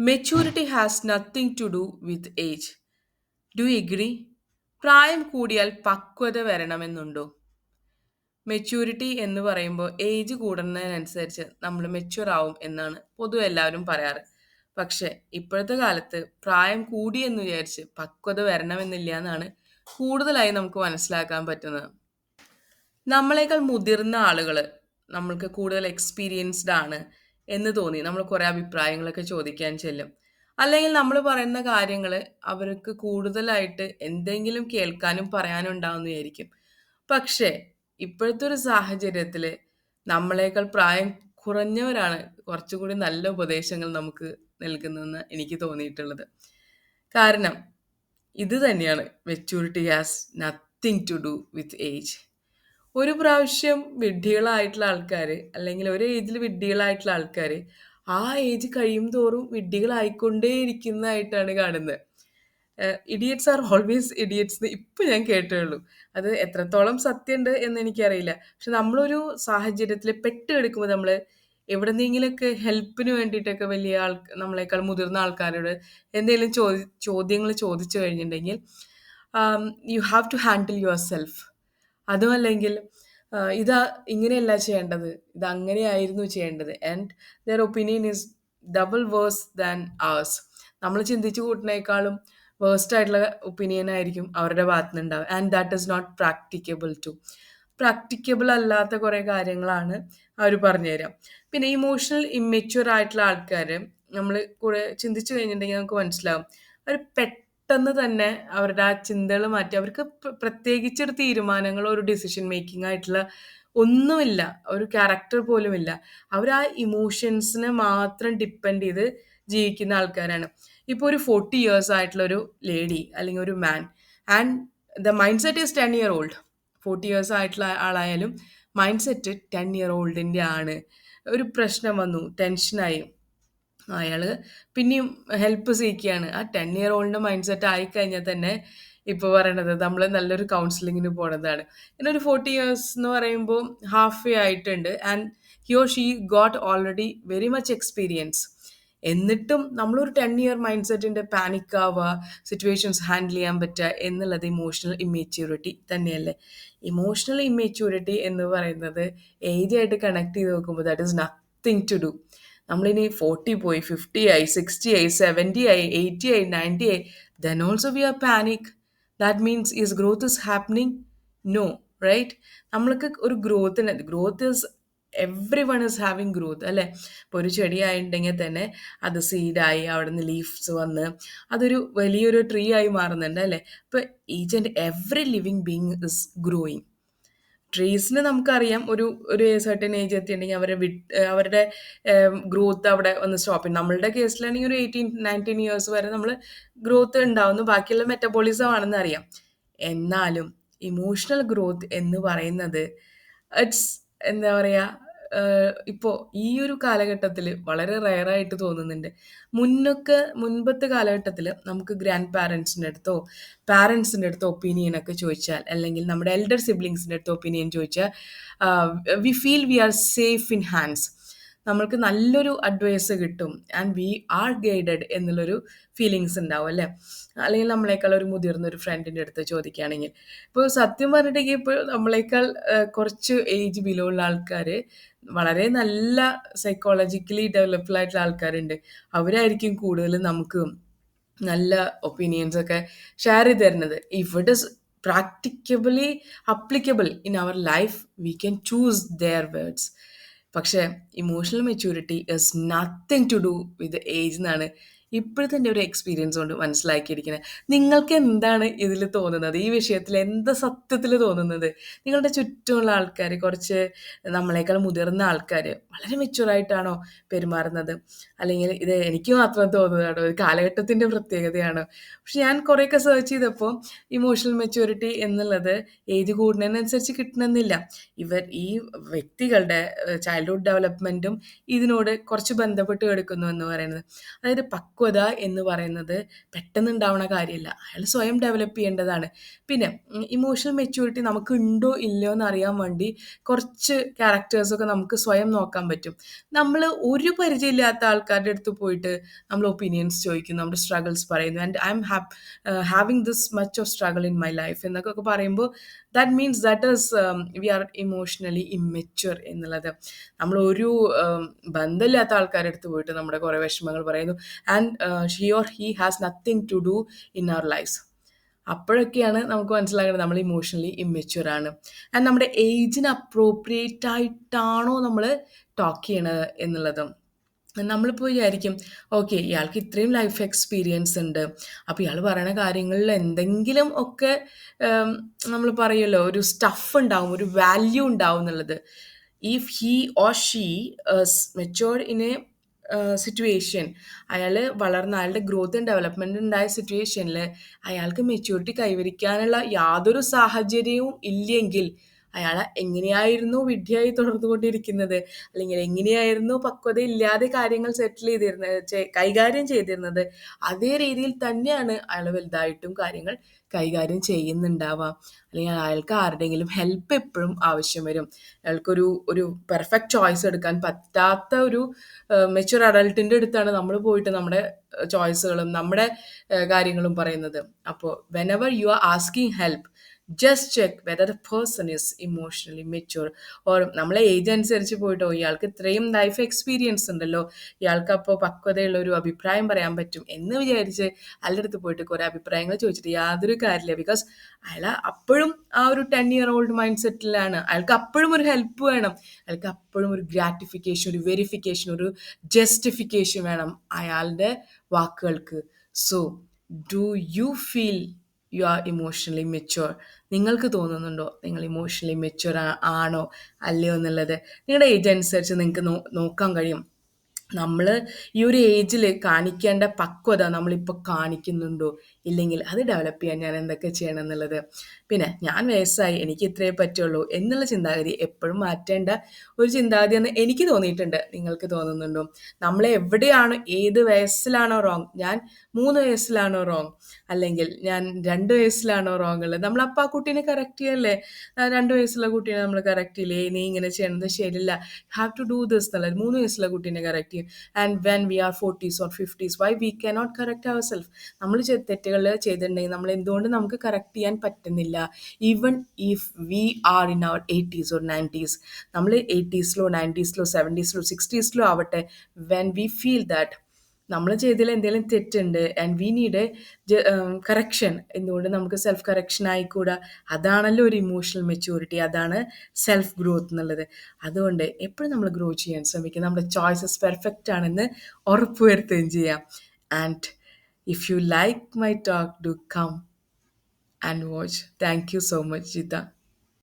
Maturity has nothing to do with age do agree പ്രായം കൂടിയാൽ പക്വത വരണമെന്നുണ്ടോ? മെച്യൂരിറ്റി എന്ന് പറയുമ്പോൾ ഏജ് കൂടുന്നതിനനുസരിച്ച് നമ്മൾ മെച്യൂർ ആവും എന്നാണ് പൊതുവെ എല്ലാവരും പറയാറ്. പക്ഷെ ഇപ്പോഴത്തെ കാലത്ത് പ്രായം കൂടി എന്ന് വിചാരിച്ച് പക്വത വരണമെന്നില്ല എന്നാണ് കൂടുതലായി നമുക്ക് മനസ്സിലാക്കാൻ പറ്റുന്നത്. നമ്മളെക്കാൾ മുതിർന്ന ആളുകൾ നമ്മൾക്ക് കൂടുതൽ എക്സ്പീരിയൻസ്ഡ് ആണ്. എന്ന് തോന്നി. നമ്മൾ കുറേ അഭിപ്രായങ്ങളൊക്കെ ചോദിക്കാൻ ചെല്ലും. അല്ലെങ്കിൽ നമ്മൾ പറയുന്ന കാര്യങ്ങൾ അവർക്ക് കൂടുതലായിട്ട് എന്തെങ്കിലും കേൾക്കാനും പറയാനും ഉണ്ടാവുന്നതായിരിക്കും. പക്ഷേ ഇപ്പോഴത്തെ ഒരു സാഹചര്യത്തിൽ നമ്മളെക്കാൾ പ്രായം കുറഞ്ഞവരാണ് കുറച്ചുകൂടി നല്ല ഉപദേശങ്ങൾ നമുക്ക് നൽകുന്നതെന്ന് എനിക്ക് തോന്നിയിട്ടുള്ളത്. കാരണം ഇത് തന്നെയാണ് maturity has nothing to do with age ഒരു പ്രാവശ്യം വിഡ്ഢികളായിട്ടുള്ള ആൾക്കാർ അല്ലെങ്കിൽ ഒരു ഏജിൽ വിഡ്ഢികളായിട്ടുള്ള ആൾക്കാർ ആ ഏജ് കഴിയും തോറും വിഡ്ഢികളായിക്കൊണ്ടേയിരിക്കുന്നതായിട്ടാണ് കാണുന്നത്. ഇഡിയറ്റ്സ് ആർ ഓൾവേസ് ഇഡിയറ്റ്സ് എന്ന് ഇപ്പം ഞാൻ കേട്ടുള്ളൂ അത് എത്രത്തോളം സത്യമുണ്ട് എന്ന് എനിക്കറിയില്ല. പക്ഷെ നമ്മളൊരു സാഹചര്യത്തിൽ പെട്ട് കിടക്കുമ്പോൾ നമ്മൾ എവിടെന്നെങ്കിലൊക്കെ ഹെൽപ്പിന് വേണ്ടിയിട്ടൊക്കെ വലിയ ആൾ നമ്മളെക്കാൾ മുതിർന്ന ആൾക്കാരോട് എന്തെങ്കിലും ചോദി ചോദ്യങ്ങൾ ചോദിച്ചു കഴിഞ്ഞിട്ടുണ്ടെങ്കിൽ you have to handle yourself അതും അല്ലെങ്കിൽ ഇതാ ഇങ്ങനെയല്ല ചെയ്യേണ്ടത് ഇത് അങ്ങനെയായിരുന്നു ചെയ്യേണ്ടത്. And their opinion is double worse than ours. നമ്മൾ ചിന്തിച്ചു കൂട്ടുന്നേക്കാളും വേഴ്സ്റ്റ് ആയിട്ടുള്ള ഒപ്പീനിയൻ ആയിരിക്കും അവരുടെ ഭാഗത്ത് നിന്ന് ഉണ്ടാവുക and that is not practicable to practicable അല്ലാത്ത കുറേ കാര്യങ്ങളാണ് അവർ പറഞ്ഞു തരാം പിന്നെ ഇമോഷണൽ ഇമ്മെച്യൂർ ആയിട്ടുള്ള ആൾക്കാർ നമ്മൾ കുറെ ചിന്തിച്ചു കഴിഞ്ഞിട്ടുണ്ടെങ്കിൽ നമുക്ക് മനസ്സിലാവും. അവർ പെട്ടെന്ന് തന്നെ അവരുടെ ആ ചിന്തകൾ മാറ്റി. അവർക്ക് പ്രത്യേകിച്ചൊരു തീരുമാനങ്ങളോ ഒരു ഡിസിഷൻ മേക്കിംഗ് ആയിട്ടുള്ള ഒന്നുമില്ല. ഒരു ക്യാരക്ടർ പോലുമില്ല. അവർ ആ ഇമോഷൻസിനെ മാത്രം ഡിപ്പെൻഡ് ചെയ്ത് ജീവിക്കുന്ന ആൾക്കാരാണ്. ഇപ്പോൾ ഒരു ഫോർട്ടി ഇയേഴ്സ് ആയിട്ടുള്ള ഒരു ലേഡി അല്ലെങ്കിൽ ഒരു man and the mindset is ten year old forty years ആയിട്ടുള്ള ആളായാലും മൈൻഡ് സെറ്റ് ടെൻ ഇയർ ഓൾഡിന്റെ ആണ്. ഒരു പ്രശ്നം വന്നു ടെൻഷനായി അയാൾ പിന്നെയും ഹെൽപ്പ് സീക്കുകയാണ് ആ ടെൻ ഇയർ ഓൾഡിന്റെ മൈൻഡ് സെറ്റ് ആയിക്കഴിഞ്ഞാൽ തന്നെ ഇപ്പോൾ പറയണത് നമ്മൾ നല്ലൊരു കൗൺസിലിങ്ങിന് പോണതാണ്. പിന്നെ ഒരു ഫോർട്ടി ഇയേഴ്സ് എന്ന് പറയുമ്പോൾ ഹാഫ് വേ ആയിട്ടുണ്ട്. And he or she got already very much experience എന്നിട്ടും നമ്മളൊരു ടെൻ ഇയർ മൈൻഡ് സെറ്റിന്റെ പാനിക് ആവുക സിറ്റുവേഷൻസ് ഹാൻഡിൽ ചെയ്യാൻ പറ്റുക എന്നുള്ളത് ഇമോഷണൽ ഇമ്മേച്യൂരിറ്റി തന്നെയല്ലേ? ഇമോഷണൽ ഇമ്മേച്യൂരിറ്റി എന്ന് പറയുന്നത് ഏജായിട്ട് കണക്ട് ചെയ്ത് നോക്കുമ്പോൾ that is nothing to do നമ്മളിനി ഫോർട്ടി പോയി ഫിഫ്റ്റി ആയി സിക്സ്റ്റി ആയി സെവന്റി ആയി എയ്റ്റി ആയി നയന്റി ആയി then also we are panic that means is growth is happening no right നമ്മൾക്ക് ഒരു ഗ്രോത്തിന് growth is everyone is having growth അല്ലേ? ഇപ്പോൾ ഒരു ചെടിയായിട്ടുണ്ടെങ്കിൽ തന്നെ അത് സീഡായി അവിടെ നിന്ന് ലീഫ്സ് വന്ന് അതൊരു വലിയൊരു ട്രീ ആയി മാറുന്നുണ്ട് അല്ലേ? ഇപ്പോൾ each and every living being is growing ട്രീസിന് നമുക്കറിയാം ഒരു ഒരു സർട്ടൻ ഏജ് എത്തിയിട്ടുണ്ടെങ്കിൽ അവരെ വി അവരുടെ ഗ്രോത്ത് അവിടെ ഒന്ന് സ്റ്റോപ്പ് ചെയ്യും. നമ്മളുടെ കേസിലാണെങ്കിൽ ഒരു എയ്റ്റീൻ നയന്റീൻ ഇയേഴ്സ് വരെ നമ്മൾ ഗ്രോത്ത് ഉണ്ടാവുന്നു. ബാക്കിയുള്ള മെറ്റബോളിസം ആണെന്ന് അറിയാം. എന്നാലും ഇമോഷണൽ ഗ്രോത്ത് എന്ന് പറയുന്നത് ഇറ്റ്സ് എന്താ പറയുക ഇപ്പോൾ ഈ ഒരു കാലഘട്ടത്തിൽ വളരെ റയറായിട്ട് തോന്നുന്നുണ്ട്. മുന്നൊക്കെ മുൻപത്തെ കാലഘട്ടത്തിൽ നമുക്ക് ഗ്രാൻഡ് പാരൻസിന്റെ അടുത്തോ പാരൻസിന്റെ അടുത്തോ ഒപ്പീനിയൻ ഒക്കെ ചോദിച്ചാൽ അല്ലെങ്കിൽ നമ്മുടെ എൽഡർ സിബ്ലിങ്സിന്റെ അടുത്തോ ഒപ്പീനിയൻ ചോദിച്ചാൽ we feel we are safe in hands നമ്മൾക്ക് നല്ലൊരു അഡ്വൈസ് കിട്ടും. ആൻഡ് വി ആർ ഗൈഡഡ് എന്നുള്ളൊരു ഫീലിങ്സ് ഉണ്ടാവും അല്ലേ? അല്ലെങ്കിൽ നമ്മളെക്കാൾ ഒരു മുതിർന്ന ഒരു ഫ്രണ്ടിന്റെ അടുത്ത് ചോദിക്കുകയാണെങ്കിൽ. ഇപ്പോൾ സത്യം പറഞ്ഞിട്ടുണ്ടെങ്കിൽ ഇപ്പോൾ നമ്മളെക്കാൾ കുറച്ച് ഏജ് ബിലോ ഉള്ള ആൾക്കാർ വളരെ നല്ല സൈക്കോളജിക്കലി ഡെവലപ്ഡ് ആയിട്ടുള്ള ആൾക്കാരുണ്ട്. അവരായിരിക്കും കൂടുതൽ നമുക്ക് നല്ല ഒപ്പീനിയൻസ് ഒക്കെ ഷെയർ ചെയ്ത് തരുന്നത്. If it is practically applicable in our life we can choose their words പക്ഷേ emotional maturity is nothing to do with age എന്നാണ് ഇപ്പോഴത്തെ എന്റെ ഒരു എക്സ്പീരിയൻസ് കൊണ്ട് മനസ്സിലാക്കിയിരിക്കുന്നത് നിങ്ങൾക്ക് എന്താണ് ഇതിൽ തോന്നുന്നത്? ഈ വിഷയത്തിൽ എന്താ സത്യത്തിൽ തോന്നുന്നത്? നിങ്ങളുടെ ചുറ്റുമുള്ള ആൾക്കാർ കുറച്ച് നമ്മളെക്കാൾ മുതിർന്ന ആൾക്കാർ വളരെ മെച്ചുവറായിട്ടാണോ പെരുമാറുന്നത്? അല്ലെങ്കിൽ ഇത് എനിക്ക് മാത്രം തോന്നുന്നതാണോ? ഒരു കാലഘട്ടത്തിന്റെ പ്രത്യേകതയാണോ? പക്ഷെ ഞാൻ കുറേയൊക്കെ സെർച്ച് ചെയ്തപ്പോൾ ഇമോഷണൽ മെച്യൂരിറ്റി എന്നുള്ളത് ഏജ് കൂടുന്നതിനനുസരിച്ച് കിട്ടണമെന്നില്ല. ഇവർ ഈ വ്യക്തികളുടെ ചൈൽഡ്ഹുഡ് ഡെവലപ്മെന്റും ഇതിനോട് കുറച്ച് ബന്ധപ്പെട്ട് കിടക്കുന്നു എന്ന് പറയുന്നത്. അതായത് പക്വ പക്വത എന്ന് പറയുന്നത് പെട്ടെന്ന് ഉണ്ടാവുന്ന കാര്യമല്ല. അയാൾ സ്വയം ഡെവലപ്പ് ചെയ്യേണ്ടതാണ്. പിന്നെ ഇമോഷണൽ മെച്യൂരിറ്റി നമുക്ക് ഉണ്ടോ ഇല്ലയോ എന്ന് അറിയാൻ വേണ്ടി കുറച്ച് ക്യാരക്ടേഴ്സൊക്കെ നമുക്ക് സ്വയം നോക്കാൻ പറ്റും. നമ്മൾ ഒരു പരിചയമില്ലാത്ത ആൾക്കാരുടെ അടുത്ത് പോയിട്ട് നമ്മൾ ഒപ്പീനിയൻസ് ചോദിക്കുന്നു നമ്മുടെ സ്ട്രഗിൾസ് പറയുന്നു. And I am have having this much of struggle in my life എന്നൊക്കെ പറയുമ്പോൾ that means that is we are emotionally immature എന്നുള്ളത്. നമ്മൾ ഒരു um, ബന്ധമില്ലാത്ത ആൾക്കാരുടെ അടുത്ത് പോയിട്ട് നമ്മുടെ കുറേ വിഷമങ്ങൾ പറയുന്നു. And she or he has nothing to do in our life അപ്പോഴൊക്കെയാണ് നമുക്ക് മനസ്സിലാകുന്നത് നമ്മൾ ഇമോഷണലി ഇമ്മെച്വർ ആണ്. ആൻഡ് നമ്മുടെ ഏജിന് അപ്രോപ്രിയേറ്റ് ആയിട്ടാണോ നമ്മൾ ടോക്ക് ചെയ്യണത് എന്നുള്ളതും. നമ്മളിപ്പോൾ വിചാരിക്കും ഓക്കെ ഇയാൾക്ക് ഇത്രയും ലൈഫ് എക്സ്പീരിയൻസ് ഉണ്ട്. അപ്പോൾ ഇയാൾ പറയുന്ന കാര്യങ്ങളിൽ എന്തെങ്കിലും ഒക്കെ നമ്മൾ പറയുമല്ലോ ഒരു സ്റ്റഫ് ഉണ്ടാവും ഒരു വാല്യൂ ഉണ്ടാവും എന്നുള്ളത്. If he or she matured in a situation അയാൾ വളർന്ന അയാളുടെ ഗ്രോത്ത് ആൻഡ് ഡെവലപ്മെന്റ് ഉണ്ടായ സിറ്റുവേഷനിൽ അയാൾക്ക് മെച്യൂരിറ്റി കൈവരിക്കാനുള്ള യാതൊരു സാഹചര്യവും ഇല്ലെങ്കിൽ അയാൾ എങ്ങനെയായിരുന്നു വിഡ്ഢിയായി തുടർന്നുകൊണ്ടിരിക്കുന്നത്? അല്ലെങ്കിൽ എങ്ങനെയായിരുന്നു പക്വതയില്ലാതെ കാര്യങ്ങൾ സെറ്റിൽ ചെയ്തിരുന്നത് കൈകാര്യം ചെയ്തിരുന്നത്? അതേ രീതിയിൽ തന്നെയാണ് അയാൾ വലുതായിട്ടും കാര്യങ്ങൾ കൈകാര്യം ചെയ്യുന്നുണ്ടാവാം അല്ലെങ്കിൽ അയാൾക്ക് ആരുടെങ്കിലും ഹെൽപ്പ് എപ്പോഴും ആവശ്യം വരും. അയാൾക്കൊരു ഒരു പെർഫെക്റ്റ് ചോയ്സ് എടുക്കാൻ പറ്റാത്ത ഒരു മെച്ചുവർ അഡൾട്ടിന്റെ അടുത്താണ് നമ്മൾ പോയിട്ട് നമ്മുടെ ചോയ്സുകളും നമ്മുടെ കാര്യങ്ങളും പറയുന്നത്. അപ്പോൾ whenever you are asking help just check whether the person is emotionally mature or നമ്മളെ ഏജ് അനുസരിച്ച് പോയിട്ടോ ഇയാൾക്ക് ഇത്രയും ലൈഫ് എക്സ്പീരിയൻസ് ഉണ്ടല്ലോ ഇയാൾക്ക് അപ്പോൾ പക്വതയുള്ള ഒരു അഭിപ്രായം പറയാൻ പറ്റും എന്ന് വിചാരിച്ച് അയാളുടെ അടുത്ത് പോയിട്ട് കുറേ അഭിപ്രായങ്ങൾ ചോദിച്ചിട്ട് യാതൊരു കാര്യമില്ല. ബിക്കോസ് അയാൾ അപ്പോഴും ആ ഒരു ടെൻ ഇയർ ഓൾഡ് മൈൻഡ് സെറ്റിലാണ് അയാൾക്ക് അപ്പോഴും ഒരു ഹെൽപ്പ് വേണം. അയാൾക്ക് അപ്പോഴും ഒരു ഗ്രാറ്റിഫിക്കേഷൻ ഒരു വെരിഫിക്കേഷൻ ഒരു ജസ്റ്റിഫിക്കേഷൻ വേണം അയാളുടെ വാക്കുകൾക്ക്. So do you feel you are emotionally mature നിങ്ങൾക്ക് തോന്നുന്നുണ്ടോ? നിങ്ങൾ ഇമോഷണലി മെച്യൂർ ആണോ? അല്ലയോ എന്നുള്ളത്? നിങ്ങളുടെ ഏജ് അനുസരിച്ച് നിങ്ങൾക്ക് നോക്കാൻ കഴിയും. നമ്മൾ ഈ ഒരു ഏജിൽ കാണിക്കേണ്ട പക്വത നമ്മളിപ്പോൾ കാണിക്കുന്നുണ്ടോ? ഇല്ലെങ്കിൽ അത് ഡെവലപ്പ് ചെയ്യാൻ ഞാൻ എന്തൊക്കെ ചെയ്യണം എന്നുള്ളത്. പിന്നെ ഞാൻ വയസ്സായി എനിക്ക് ഇത്രയേ പറ്റുള്ളൂ എന്നുള്ള ചിന്താഗതി എപ്പോഴും മാറ്റേണ്ട ഒരു ചിന്താഗതി എന്ന് എനിക്ക് തോന്നിയിട്ടുണ്ട് നിങ്ങൾക്ക് തോന്നുന്നുണ്ടോ? നമ്മൾ എവിടെയാണോ ഏത് വയസ്സിലാണോ റോങ് ഞാൻ മൂന്ന് വയസ്സിലാണോ റോങ് അല്ലെങ്കിൽ ഞാൻ രണ്ട് വയസ്സിലാണോ റോങ് ഉള്ളത്? നമ്മൾ അപ്പം ആ കുട്ടീനെ കറക്റ്റ് ചെയ്യല്ലേ? രണ്ട് വയസ്സുള്ള കുട്ടീനെ നമ്മൾ കറക്റ്റ് ചെയ്യില്ലേ? നീ ഇങ്ങനെ ചെയ്യണത് ശരിയല്ല. ഹാവ് ടു ഡൂ ദിസ് എന്നുള്ളത് മൂന്ന് വയസ്സുള്ള കുട്ടീനെ കറക്റ്റ് ചെയ്യും and when we are forties or fifties why we cannot correct our self നമ്മൾ തെറ്റുകൾ ചെയ്തിട്ടുണ്ടെങ്കിൽ നമ്മൾ എന്തുകൊണ്ട് നമുക്ക് കറക്റ്റ് ചെയ്യാൻ പറ്റുന്നില്ല? Even if we are in our eighties or nineties നമ്മൾ എയ്റ്റീസിലോ നയന്റീസിലോ സെവന്റീസിലോ സിക്സ്റ്റീസിലോ ആവട്ടെ വെൻ വി ഫീൽ ദാറ്റ് നമ്മൾ ചെയ്തതിൽ എന്തെങ്കിലും തെറ്റുണ്ട് and we need a correction എന്തുകൊണ്ട് നമുക്ക് സെൽഫ് കറക്ഷൻ ആയിക്കൂടാ? അതാണല്ലോ ഒരു ഇമോഷണൽ മെച്യൂരിറ്റി അതാണ് സെൽഫ് ഗ്രോത്ത് എന്നുള്ളത്. അതുകൊണ്ട് എപ്പോഴും നമ്മൾ ഗ്രോ ചെയ്യാൻ ശ്രമിക്കുക. നമ്മുടെ ചോയ്സസ് പെർഫെക്റ്റ് ആണെന്ന് ഉറപ്പുവരുത്തുകയും ചെയ്യാം. And if you like my talk do come and watch thank you so much Jita.